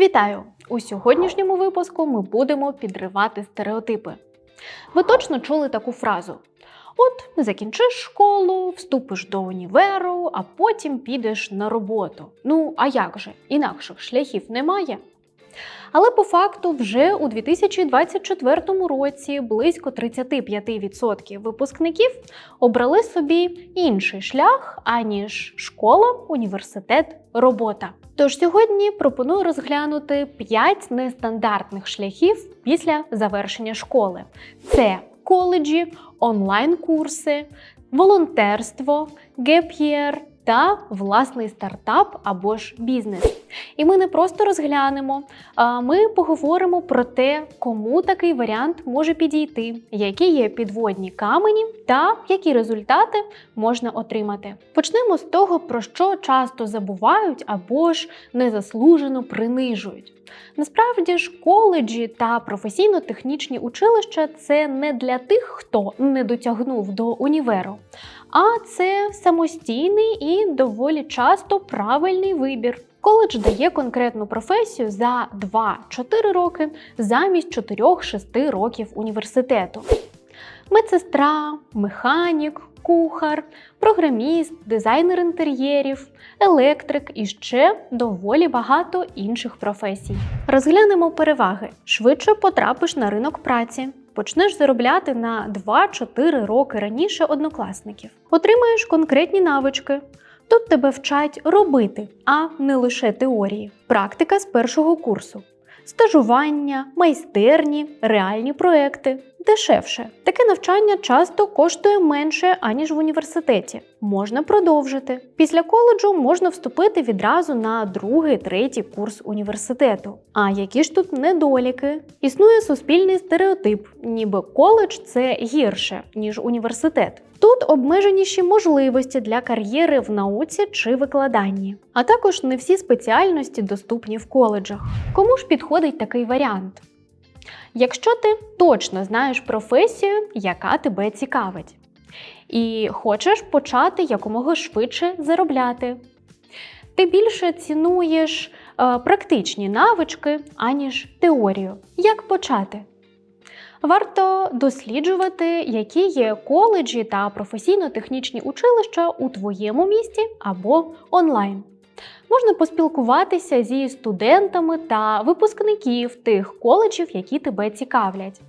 Вітаю! У сьогоднішньому випуску ми будемо підривати стереотипи. Ви точно чули таку фразу: от закінчиш школу, вступиш до універу, а потім підеш на роботу. Ну, а як же? Інакших шляхів немає. Але по факту, вже у 2024 році близько 35% випускників обрали собі інший шлях, аніж школа, університет, робота. Тож сьогодні пропоную розглянути 5 нестандартних шляхів після завершення школи: це коледжі, онлайн-курси, волонтерство, геп'єр та власний стартап або ж бізнес. І ми не просто розглянемо, а ми поговоримо про те, кому такий варіант може підійти, які є підводні камені та які результати можна отримати. Почнемо з того, про що часто забувають або ж незаслужено принижують. Насправді ж коледжі та професійно-технічні училища це не для тих, хто не дотягнув до універу, а це самостійний і доволі часто правильний вибір. Коледж дає конкретну професію за 2-4 роки замість 4-6 років університету. Медсестра, механік, кухар, програміст, дизайнер інтер'єрів, електрик і ще доволі багато інших професій. Розглянемо переваги. Швидше потрапиш на ринок праці. Почнеш заробляти на 2-4 роки раніше однокласників. Отримаєш конкретні навички. Тут тебе вчать робити, а не лише теорії. Практика з першого курсу. Стажування, майстерні, реальні проекти дешевше. Таке навчання часто коштує менше, аніж в університеті. Можна продовжити. Після коледжу можна вступити відразу на другий, третій курс університету. А які ж тут недоліки? Існує суспільний стереотип, ніби коледж це гірше, ніж університет. Тут обмеженіші можливості для кар'єри в науці чи викладанні, а також не всі спеціальності доступні в коледжах. Кому ж підходить такий варіант? Якщо ти точно знаєш професію, яка тебе цікавить, і хочеш почати якомога швидше заробляти, ти більше цінуєш е, практичні навички, аніж теорію. Як почати? Варто досліджувати, які є коледжі та професійно-технічні училища у твоєму місті або онлайн. Можна поспілкуватися зі студентами та випускників тих коледжів, які тебе цікавлять.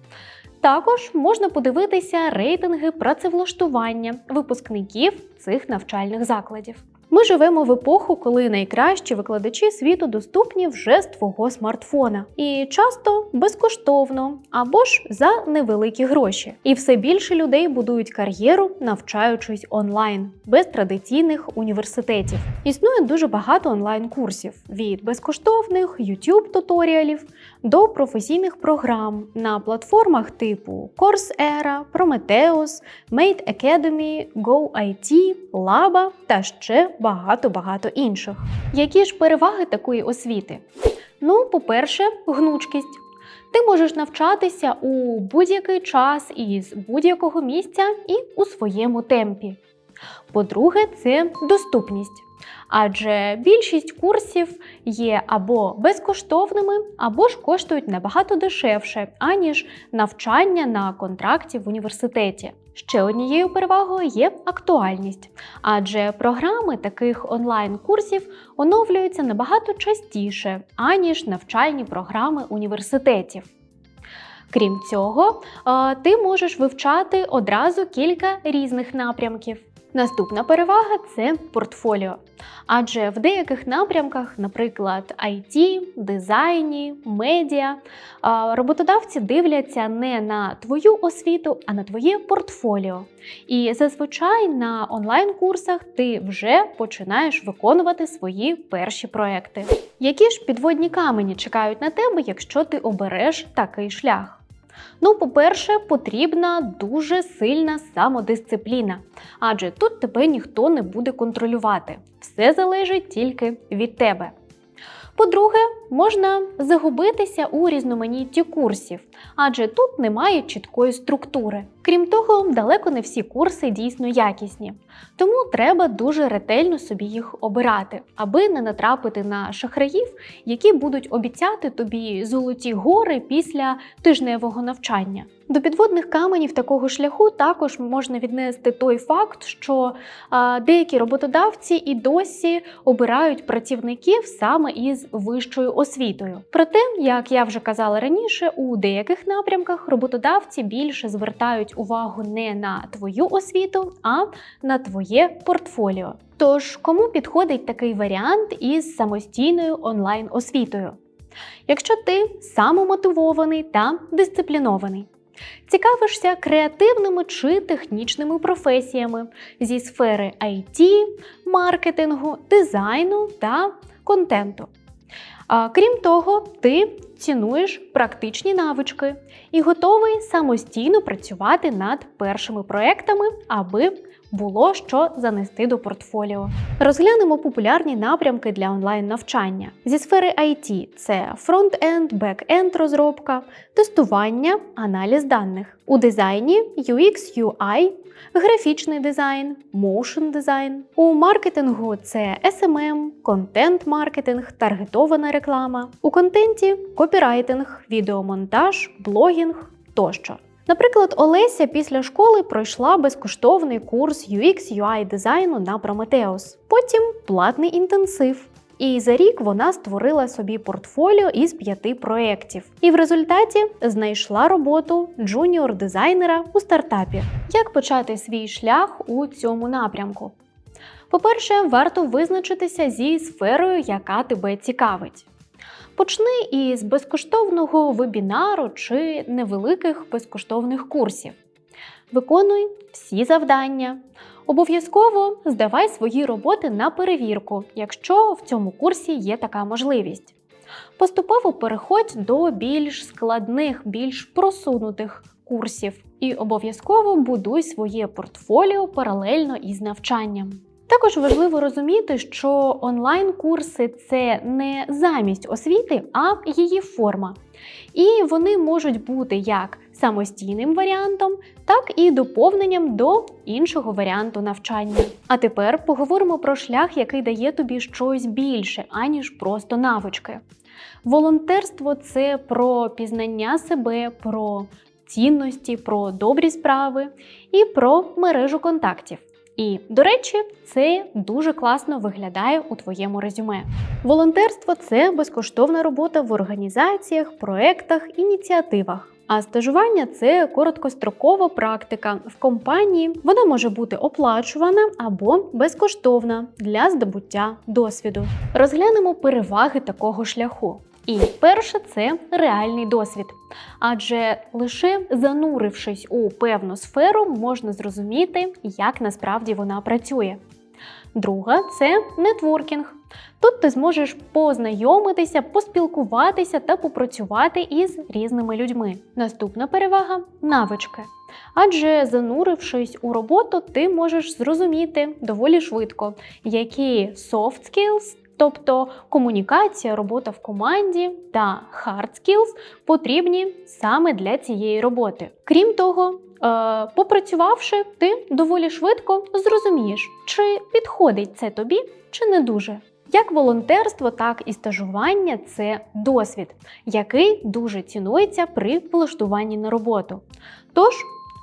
Також можна подивитися рейтинги працевлаштування випускників цих навчальних закладів. Ми живемо в епоху, коли найкращі викладачі світу доступні вже з твого смартфона, і часто безкоштовно або ж за невеликі гроші. І все більше людей будують кар'єру, навчаючись онлайн, без традиційних університетів. Існує дуже багато онлайн-курсів від безкоштовних youtube туторіалів до професійних програм на платформах типу Coursera, Prometheus, Made Academy, GoIT, Laba та ще багато-багато інших. Які ж переваги такої освіти? Ну, по-перше, гнучкість. Ти можеш навчатися у будь-який час із будь-якого місця і у своєму темпі. По-друге, це доступність. Адже більшість курсів є або безкоштовними, або ж коштують набагато дешевше, аніж навчання на контракті в університеті. Ще однією перевагою є актуальність, адже програми таких онлайн-курсів оновлюються набагато частіше, аніж навчальні програми університетів. Крім цього, е, ти можеш вивчати одразу кілька різних напрямків. Наступна перевага це портфоліо. Адже в деяких напрямках, наприклад, IT, дизайні, медіа, роботодавці дивляться не на твою освіту, а на твоє портфоліо. І зазвичай на онлайн-курсах ти вже починаєш виконувати свої перші проекти. Які ж підводні камені чекають на тебе, якщо ти обереш такий шлях? Ну, по-перше, потрібна дуже сильна самодисципліна, адже тут тебе ніхто не буде контролювати. Все залежить тільки від тебе. По-друге, можна загубитися у різноманітті курсів, адже тут немає чіткої структури. Крім того, далеко не всі курси дійсно якісні, тому треба дуже ретельно собі їх обирати, аби не натрапити на шахраїв, які будуть обіцяти тобі золоті гори після тижневого навчання. До підводних каменів такого шляху також можна віднести той факт, що деякі роботодавці і досі обирають працівників саме із вищою освітою. Проте, як я вже казала раніше, у деяких напрямках роботодавці більше звертають увагу не на твою освіту, а на твоє портфоліо. Тож, кому підходить такий варіант із самостійною онлайн освітою? Якщо ти самомотивований та дисциплінований. Цікавишся креативними чи технічними професіями зі сфери IT, маркетингу, дизайну та контенту. Крім того, ти цінуєш практичні навички і готовий самостійно працювати над першими проектами, аби було що занести до портфоліо. Розглянемо популярні напрямки для онлайн-навчання. Зі сфери IT це фронт-енд, бек-енд розробка, тестування, аналіз даних. У дизайні UX, UI, графічний дизайн, моушн дизайн. У маркетингу це SMM, контент-маркетинг, таргетована реклама. У контенті копірайтинг, відеомонтаж, блогінг тощо. Наприклад, Олеся після школи пройшла безкоштовний курс UX UI дизайну на Prometheus, потім платний інтенсив. І за рік вона створила собі портфоліо із п'яти проєктів. І в результаті знайшла роботу джуніор-дизайнера у стартапі. Як почати свій шлях у цьому напрямку? По-перше, варто визначитися зі сферою, яка тебе цікавить. Почни із безкоштовного вебінару чи невеликих безкоштовних курсів. Виконуй всі завдання. Обов'язково здавай свої роботи на перевірку, якщо в цьому курсі є така можливість. Поступово переходь до більш складних, більш просунутих курсів і обов'язково будуй своє портфоліо паралельно із навчанням. Також важливо розуміти, що онлайн-курси це не замість освіти, а її форма. І вони можуть бути як самостійним варіантом, так і доповненням до іншого варіанту навчання. А тепер поговоримо про шлях, який дає тобі щось більше, аніж просто навички. Волонтерство це про пізнання себе, про цінності, про добрі справи і про мережу контактів. І, до речі, це дуже класно виглядає у твоєму резюме. Волонтерство це безкоштовна робота в організаціях, проектах, ініціативах. А стажування це короткострокова практика в компанії. Вона може бути оплачувана або безкоштовна для здобуття досвіду. Розглянемо переваги такого шляху. І перше це реальний досвід. Адже лише занурившись у певну сферу, можна зрозуміти, як насправді вона працює. Друга це нетворкінг. Тут ти зможеш познайомитися, поспілкуватися та попрацювати із різними людьми. Наступна перевага навички. Адже занурившись у роботу, ти можеш зрозуміти доволі швидко, які soft skills Тобто комунікація, робота в команді та hard skills потрібні саме для цієї роботи. Крім того, е, попрацювавши, ти доволі швидко зрозумієш, чи підходить це тобі, чи не дуже. Як волонтерство, так і стажування це досвід, який дуже цінується при влаштуванні на роботу. Тож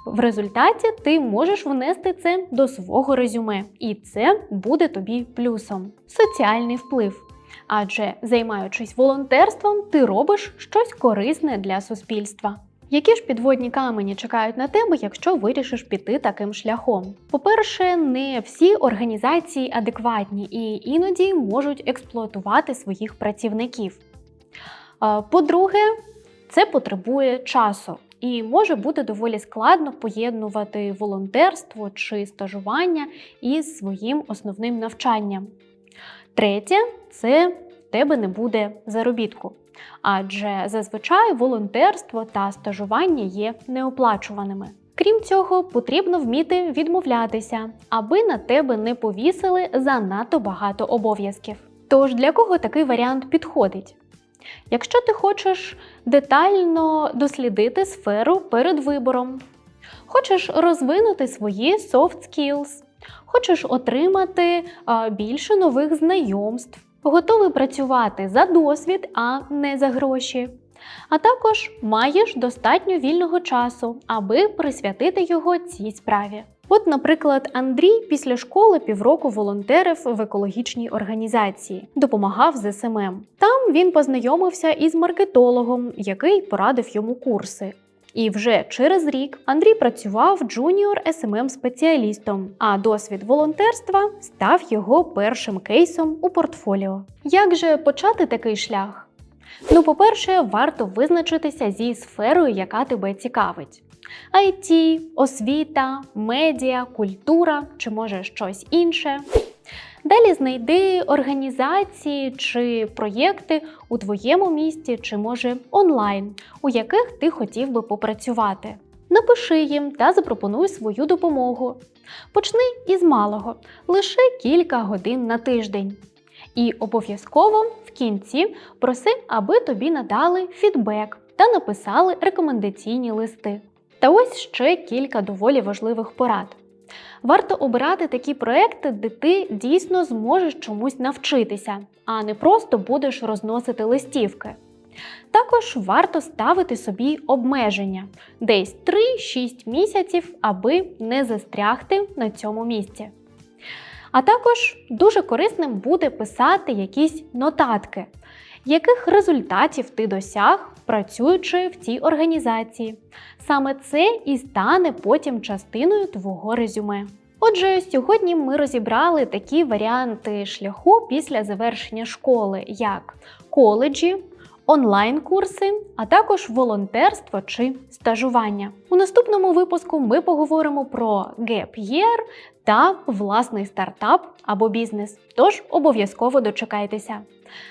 в результаті ти можеш внести це до свого резюме, і це буде тобі плюсом. Соціальний вплив. Адже займаючись волонтерством, ти робиш щось корисне для суспільства. Які ж підводні камені чекають на тебе, якщо вирішиш піти таким шляхом? По-перше, не всі організації адекватні і іноді можуть експлуатувати своїх працівників. По-друге, це потребує часу. І може бути доволі складно поєднувати волонтерство чи стажування із своїм основним навчанням. Третє це в тебе не буде заробітку. Адже зазвичай волонтерство та стажування є неоплачуваними. Крім цього, потрібно вміти відмовлятися, аби на тебе не повісили занадто багато обов'язків. Тож для кого такий варіант підходить? Якщо ти хочеш детально дослідити сферу перед вибором, хочеш розвинути свої soft skills, хочеш отримати більше нових знайомств, готовий працювати за досвід, а не за гроші. А також маєш достатньо вільного часу, аби присвятити його цій справі. От, наприклад, Андрій після школи півроку волонтерив в екологічній організації, допомагав з СММ. Там він познайомився із маркетологом, який порадив йому курси. І вже через рік Андрій працював джуніор smm спеціалістом, а досвід волонтерства став його першим кейсом у портфоліо. Як же почати такий шлях? Ну, по-перше, варто визначитися зі сферою, яка тебе цікавить. IT, освіта, медіа, культура чи може щось інше. Далі знайди організації чи проєкти у твоєму місті, чи може онлайн, у яких ти хотів би попрацювати. Напиши їм та запропонуй свою допомогу. Почни із малого, лише кілька годин на тиждень. І обов'язково в кінці проси, аби тобі надали фідбек та написали рекомендаційні листи. Та ось ще кілька доволі важливих порад. Варто обирати такі проекти, де ти дійсно зможеш чомусь навчитися, а не просто будеш розносити листівки. Також варто ставити собі обмеження десь 3-6 місяців, аби не застрягти на цьому місці. А також дуже корисним буде писати якісь нотатки, яких результатів ти досяг, працюючи в цій організації. Саме це і стане потім частиною твого резюме. Отже, сьогодні ми розібрали такі варіанти шляху після завершення школи, як коледжі, онлайн-курси, а також волонтерство чи стажування. У наступному випуску ми поговоримо про Gap Year та власний стартап або бізнес. Тож обов'язково дочекайтеся.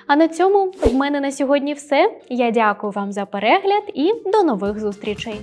А на цьому в мене на сьогодні все. Я дякую вам за перегляд і до нових зустрічей!